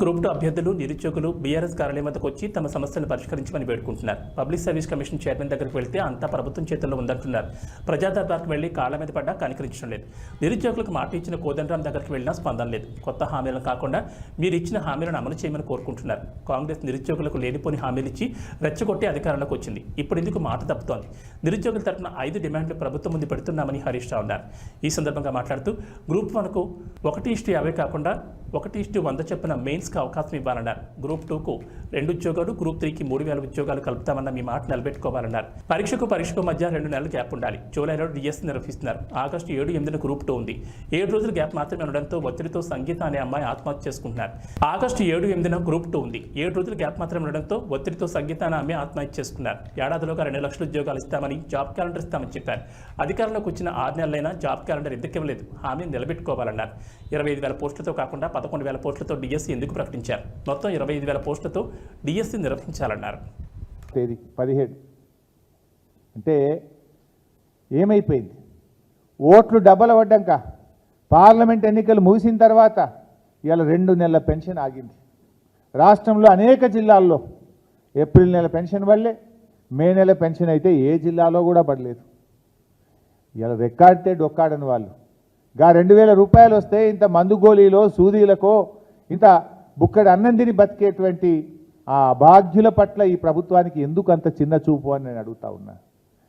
Group two అభ్యర్థులు నిరుద్యోగులు BRS కార్యాలయం వద్దకు వచ్చి తమ సమస్యలను పరిష్కరించమని వేడుకుంటున్నారు. పబ్లిక్ సర్వీస్ కమిషన్ చైర్మన్ దగ్గరికి వెళ్తే అంతా ప్రభుత్వం చేతుల్లో ఉందంటున్నారు. ప్రజాదర్బార్కి వెళ్ళి కాళ్ళ మీద పడ్డా కనికరించడం లేదు. నిరుద్యోగులకు మాట ఇచ్చిన కోదండరాం దగ్గరికి వెళ్ళినా స్పందన లేదు. కొత్త హామీలను కాకుండా మీరు ఇచ్చిన హామీలను అమలు చేయమని కోరుకుంటున్నారు. కాంగ్రెస్ నిరుద్యోగులకు లేనిపోని హామీలు ఇచ్చి రెచ్చగొట్టి అధికారంలోకి వచ్చింది. ఇప్పుడు ఇందుకు మాట తప్పుతోంది? నిరుద్యోగుల తరఫున ఐదు డిమాండ్లు ప్రభుత్వం ముందు పెడుతున్నామని హరీష్ రావు అన్నారు. ఈ సందర్భంగా మాట్లాడుతూ గ్రూప్ వన్కు ఒకటి ఇష్ట యాభై కాకుండా ఒకటి ఇష్టు వంద చొప్పున మెయిన్స్కి అవకాశం ఇవ్వాలన్నారు. గ్రూప్ టూకు రెండు ఉద్యోగాలు గ్రూప్ త్రీకి మూడు వేల ఉద్యోగాలు కలుపుతామన్న మీ మాట నిలబెట్టుకోవాలన్నారు. పరీక్షకు పరీక్షకు మధ్య రెండు నెలల గ్యాప్ ఉండాలి. జూలైలో డిఎస్ నిర్వహిస్తున్నారు. ఆగస్టు ఏడు ఎనిమిదిన గ్రూప్ టూ ఉంది. ఏడు రోజుల గ్యాప్ మాత్రమే ఉండడంతో ఒత్తిడితో సంగీత అనే అమ్మాయి ఆత్మహత్య చేసుకుంటున్నారు. ఆగస్టు ఏడు ఎనిమిదిన గ్రూప్ టూ ఉంది. ఏడు రోజుల గ్యాప్ మాత్రమే ఉండడంతో ఒత్తిడితో సంగీత అనే అమ్మాయి ఆత్మహత్య చేసుకున్నారు. ఏడాదిలోగా రెండు లక్షల ఉద్యోగాలు ఇస్తామని జాబ్ క్యాలెండర్ ఇస్తామని చెప్పారు. అధికారంలోకి వచ్చిన ఆరు నెలలైనా జాబ్ క్యాలెండర్ ఎందుకు ఇవ్వలేదు? హామీని నిలబెట్టుకోవాలన్నారు. ఇరవై ఐదు వేల పోస్టులతో కాకుండా పదకొండు వేల పోస్టులతో డిఎస్సీ ఎందుకు ప్రకటించారు? మొత్తం ఇరవై ఐదు వేల పోస్టులతో డిఎస్సీ నిర్వహించాలన్నారు. తేదీ పదిహేడు. అంటే ఏమైపోయింది? ఓట్లు డబ్బలు పడ్డాక పార్లమెంట్ ఎన్నికలు ముగిసిన తర్వాత ఇవాళ రెండు నెలల పెన్షన్ ఆగింది. రాష్ట్రంలో అనేక జిల్లాల్లో ఏప్రిల్ నెల పెన్షన్ పడలే మే నెల పెన్షన్ అయితే ఏ జిల్లాలో కూడా పడలేదు. ఇలా రెక్కాడితే డొక్కాడని వాళ్ళు. గా రెండు వేల రూపాయలు వస్తే ఇంత మందు గోళీలో సూదీలకో ఇంత బుక్కడి అన్నం తిని బతికేటువంటి ఆ భాగ్యుల పట్ల ఈ ప్రభుత్వానికి ఎందుకు అంత చిన్న చూపు అని నేను అడుగుతా ఉన్నా.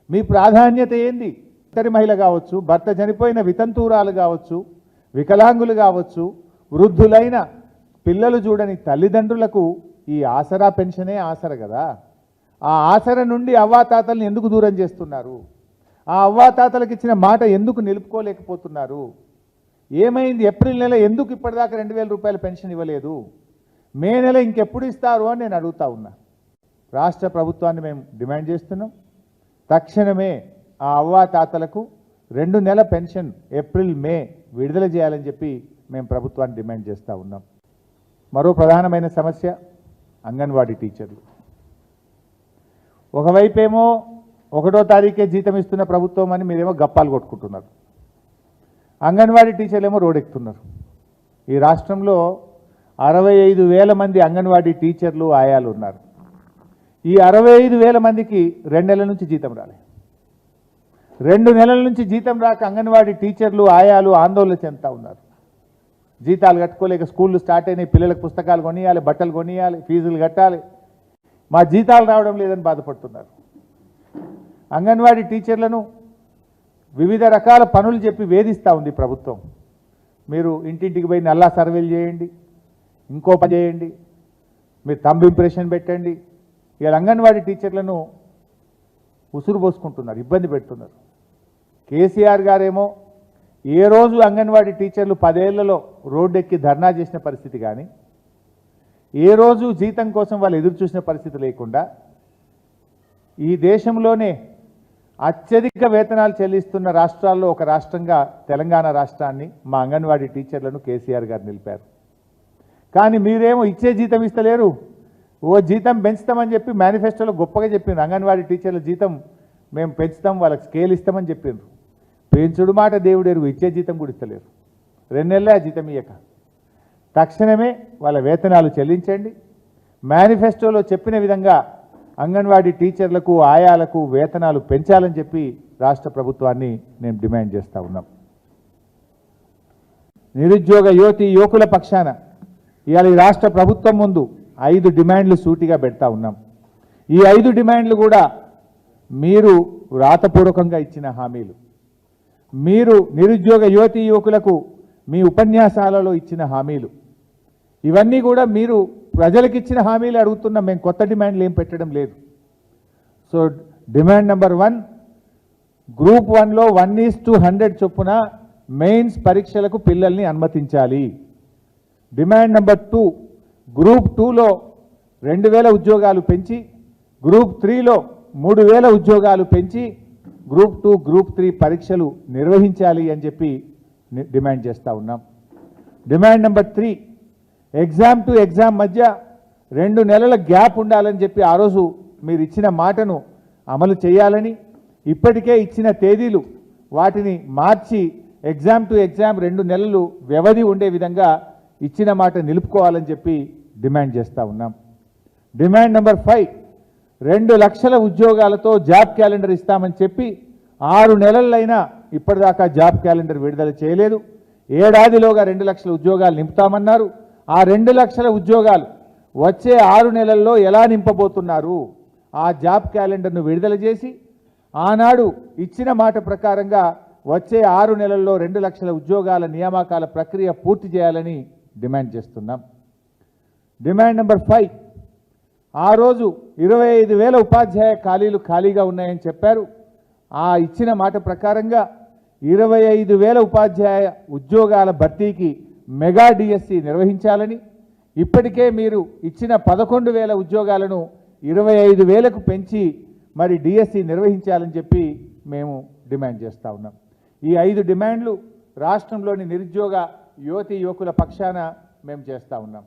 మీ ప్రాధాన్యత ఏంది? ఇతరి మహిళ కావచ్చు భర్త చనిపోయిన వితంతువురాలు కావచ్చు వికలాంగులు కావచ్చు వృద్ధులైన పిల్లలు చూడని తల్లిదండ్రులకు ఈ ఆసరా పెన్షనే ఆసర కదా? ఆ ఆసర నుండి అవ్వాతాతల్ని ఎందుకు దూరం చేస్తున్నారు? ఆ అవ్వాతాతలకు ఇచ్చిన మాట ఎందుకు నిలుపుకోలేకపోతున్నారు? ఏమైంది? ఏప్రిల్ నెల ఎందుకు ఇప్పటిదాకా రెండు వేల రూపాయల పెన్షన్ ఇవ్వలేదు? మే నెల ఇంకెప్పుడు ఇస్తారు అని నేను అడుగుతా ఉన్నా. రాష్ట్ర ప్రభుత్వాన్ని మేము డిమాండ్ చేస్తున్నాం. తక్షణమే ఆ అవ్వాతాతలకు రెండు నెల పెన్షన్ ఏప్రిల్ మే విడుదల చేయాలని చెప్పి మేము ప్రభుత్వాన్ని డిమాండ్ చేస్తూ ఉన్నాం. మరో ప్రధానమైన సమస్య అంగన్వాడీ టీచర్లు. ఒకవైపేమో ఒకటో తారీఖే జీతం ఇస్తున్న ప్రభుత్వం అని మీరేమో గప్పాలు కొట్టుకుంటున్నారు. అంగన్వాడీ టీచర్లు ఏమో రోడెక్కుతున్నారు. ఈ రాష్ట్రంలో అరవై ఐదు వేల మంది అంగన్వాడీ టీచర్లు ఆయాలు ఉన్నారు ఈ అరవై ఐదు వేల మందికి రెండు నెలల నుంచి జీతం రాలే. రెండు నెలల నుంచి జీతం రాక అంగన్వాడీ టీచర్లు ఆయాలు ఆందోళన చెందుతా ఉన్నారు. జీతాలు కట్టుకోలేక స్కూళ్ళు స్టార్ట్ అయినాయి పిల్లలకు పుస్తకాలు కొనియాలి బట్టలు కొనియాలి ఫీజులు కట్టాలి. మా జీతాలు రావడం లేదని బాధపడుతున్నారు. అంగన్వాడీ టీచర్లను వివిధ రకాల పనులు చెప్పి వేధిస్తూ ఉంది ప్రభుత్వం. మీరు ఇంటింటికి పోయి నల్లా సర్వేలు చేయండి ఇంకో పని చేయండి మీరు తంబు ఇంప్రెషన్ పెట్టండి. ఇవాళ అంగన్వాడీ టీచర్లను ఉసురు పోసుకుంటున్నారు ఇబ్బంది పెడుతున్నారు. కేసీఆర్ గారేమో ఏ రోజు అంగన్వాడీ టీచర్లు పదేళ్ళలో రోడ్డెక్కి ధర్నా చేసిన పరిస్థితి కానీ ఏ రోజు జీతం కోసం వాళ్ళు ఎదురు చూసిన పరిస్థితి లేకుండా ఈ దేశంలోనే అత్యధిక వేతనాలు చెల్లిస్తున్న రాష్ట్రాల్లో ఒక రాష్ట్రంగా తెలంగాణ రాష్ట్రాన్ని మా అంగన్వాడీ టీచర్లను కేసీఆర్ గారు నిలిపారు. కానీ మీరేమో ఇచ్చే జీతం ఇస్తలేరు. ఓ జీతం పెంచుతామని చెప్పి మేనిఫెస్టోలో గొప్పగా చెప్పిండ్రు అంగన్వాడీ టీచర్ల జీతం మేము పెంచుతాం వాళ్ళకి స్కేల్ ఇస్తామని చెప్పిండ్రు పెంచుడు మాట దేవుడేరు ఇచ్చే జీతం కూడా ఇస్తలేరు. రెండు నెలలే ఆ జీతం ఇయ్యక. తక్షణమే వాళ్ళ వేతనాలు చెల్లించండి. మేనిఫెస్టోలో చెప్పిన విధంగా అంగన్వాడీ టీచర్లకు ఆయాలకు వేతనాలు పెంచాలని చెప్పి రాష్ట్ర ప్రభుత్వాన్ని నేను డిమాండ్ చేస్తూ ఉన్నాం. నిరుద్యోగ యువతి యువకుల పక్షాన ఇవాళ ఈ రాష్ట్ర ప్రభుత్వం ముందు ఐదు డిమాండ్లు సూటిగా పెడతా ఉన్నాం. ఈ ఐదు డిమాండ్లు కూడా మీరు వ్రాతపూర్వకంగా ఇచ్చిన హామీలు. మీరు నిరుద్యోగ యువతి యువకులకు మీ ఉపన్యాసాలలో ఇచ్చిన హామీలు. ఇవన్నీ కూడా మీరు ప్రజలకు ఇచ్చిన హామీలు అడుగుతున్నాం మేము కొత్త డిమాండ్లు ఏం పెట్టడం లేదు. So demand number one group వన్లో వన్ ఈస్ టు హండ్రెడ్ చొప్పున మెయిన్స్ పరీక్షలకు పిల్లల్ని అనుమతించాలి. డిమాండ్ నెంబర్ టూ గ్రూప్ టూలో రెండు వేల ఉద్యోగాలు పెంచి గ్రూప్ త్రీలో మూడు వేల ఉద్యోగాలు పెంచి గ్రూప్ టూ గ్రూప్ త్రీ పరీక్షలు నిర్వహించాలి అని చెప్పి డిమాండ్ చేస్తూ ఉన్నాం. Demand number three exam to exam మధ్య రెండు నెలల గ్యాప్ ఉండాలని చెప్పి ఆ రోజు మీరు ఇచ్చిన మాటను అమలు చేయాలని ఇప్పటికే ఇచ్చిన తేదీలు వాటిని మార్చి ఎగ్జామ్ టు ఎగ్జామ్ రెండు నెలలు వ్యవధి ఉండే విధంగా ఇచ్చిన మాట నిలుపుకోవాలని చెప్పి డిమాండ్ చేస్తూ ఉన్నాం. డిమాండ్ నెంబర్ ఫైవ్ రెండు లక్షల ఉద్యోగాలతో జాబ్ క్యాలెండర్ ఇస్తామని చెప్పి ఆరు నెలలైనా ఇప్పటిదాకా జాబ్ క్యాలెండర్ విడుదల చేయలేదు. ఏడాదిలోగా రెండు లక్షల ఉద్యోగాలు నింపుతామన్నారు. ఆ రెండు లక్షల ఉద్యోగాలు వచ్చే ఆరు నెలల్లో ఎలా నింపబోతున్నారు? ఆ జాబ్ క్యాలెండర్ను విడుదల చేసి ఆనాడు ఇచ్చిన మాట ప్రకారంగా వచ్చే ఆరు నెలల్లో రెండు లక్షల ఉద్యోగాల నియామకాల ప్రక్రియ పూర్తి చేయాలని డిమాండ్ చేస్తున్నాం. Demand number five. ఆ రోజు ఇరవై ఐదు వేల ఉపాధ్యాయ ఖాళీలు ఖాళీగా ఉన్నాయని చెప్పారు. ఆ ఇచ్చిన మాట ప్రకారంగా ఇరవై ఐదు వేల ఉపాధ్యాయ ఉద్యోగాల భర్తీకి మెగా డిఎస్సి నిర్వహించాలని ఇప్పటికే మీరు ఇచ్చిన పదకొండు వేల ఉద్యోగాలను ఇరవై ఐదు వేలకు పెంచి మరి డిఎస్సి నిర్వహించాలని చెప్పి మేము డిమాండ్ చేస్తూ ఉన్నాం. ఈ ఐదు డిమాండ్లు రాష్ట్రంలోని నిరుద్యోగ యువతి యువకుల పక్షాన మేము చేస్తూ ఉన్నాం.